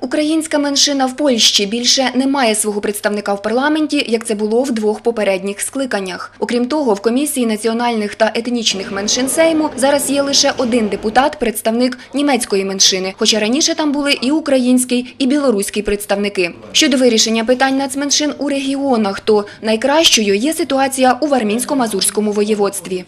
Українська меншина в Польщі більше не має свого представника в парламенті, як це було в двох попередніх скликаннях. Окрім того, в комісії національних та етнічних меншин Сейму зараз є лише один депутат, представник німецької меншини, хоча раніше там були і український, і білоруський представники. Щодо вирішення питань нацменшин у регіонах, то найкращою є ситуація у Вармінсько-Мазурському воєводстві.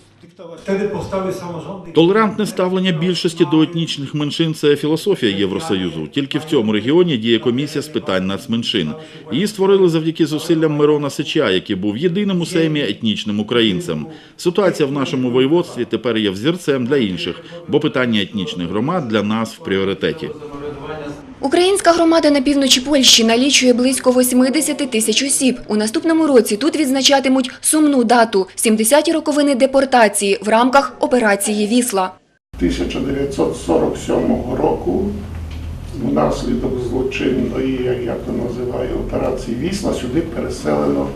Толерантне ставлення більшості до етнічних меншин це філософія Євросоюзу. Тільки в цьому регіоні діє комісія з питань нацменшин. Її створили завдяки зусиллям Мирона Сича, який був єдиним у Сеймі етнічним українцем. Ситуація в нашому воєводстві тепер є взірцем для інших, бо питання етнічних громад для нас в пріоритеті. Українська громада на півночі Польщі налічує близько 80 тисяч осіб. У наступному році тут відзначатимуть сумну дату – 70-ті роковини депортації в рамках операції «Вісла». 1947 року внаслідок злочинної, як я то називаю, операції Вісла сюди переселено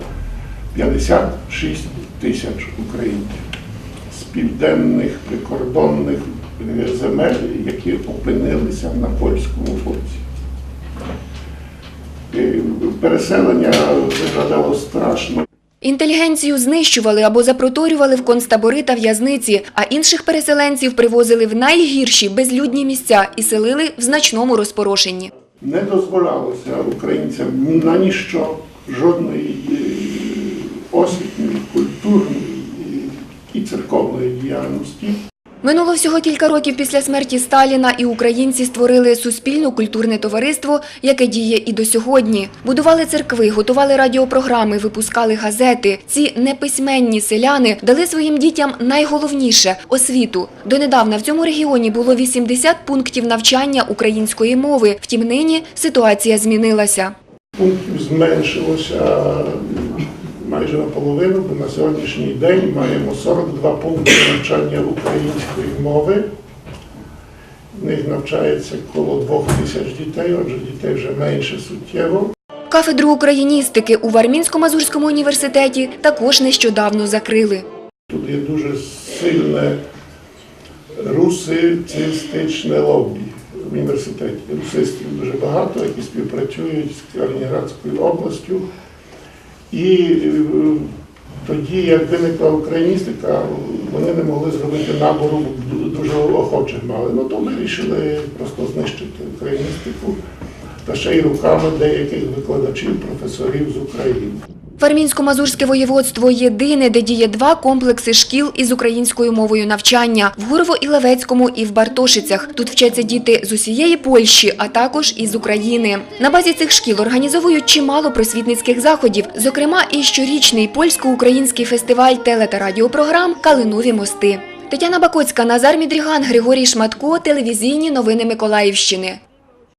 56 тисяч українців з південних прикордонних земель, які опинилися на польському. Е, Переселення виглядало страшно. Інтелігенцію знищували або запроторювали в концтабори та в'язниці, а інших переселенців привозили в найгірші безлюдні місця і селили в значному розпорошенні. не дозволялося українцям на ніщо жодної е, освітньої, культурної і церковної діяльності. Минуло всього кілька років після смерті Сталіна, і українці створили суспільно-культурне товариство, яке діє і до сьогодні. Будували церкви, готували радіопрограми, випускали газети. Ці неписьменні селяни дали своїм дітям найголовніше – освіту. Донедавна в цьому регіоні було 80 пунктів навчання української мови. Втім, нині ситуація змінилася. Пунктів зменшилося майже наполовину, бо на сьогоднішній день маємо 42 пункти навчання української мови. В них навчається коло двох тисяч дітей, отже дітей вже менше суттєво. Кафедру україністики у Вармінсько-Мазурському університеті також нещодавно закрили. Тут є дуже сильне русицистичне лобі в університеті. Русистів дуже багато, які співпрацюють з Калінінградською областю. І е, тоді, як виникла україністика, вони не могли зробити набору, дуже охочих мали. Ну то вирішили просто знищити україністику та ще й руками деяких викладачів, професорів з України. Вармінсько-Мазурське воєводство єдине, де діє два комплекси шкіл із українською мовою навчання – в Гурово-Іловецькому і в Бартошицях. Тут вчаться діти з усієї Польщі, а також із України. На базі цих шкіл організовують чимало просвітницьких заходів, зокрема і щорічний польсько-український фестиваль теле- та радіопрограм «Калинові мости». Тетяна Бакоцька, Назар Мідріган, Григорій Шматко, телевізійні новини Миколаївщини.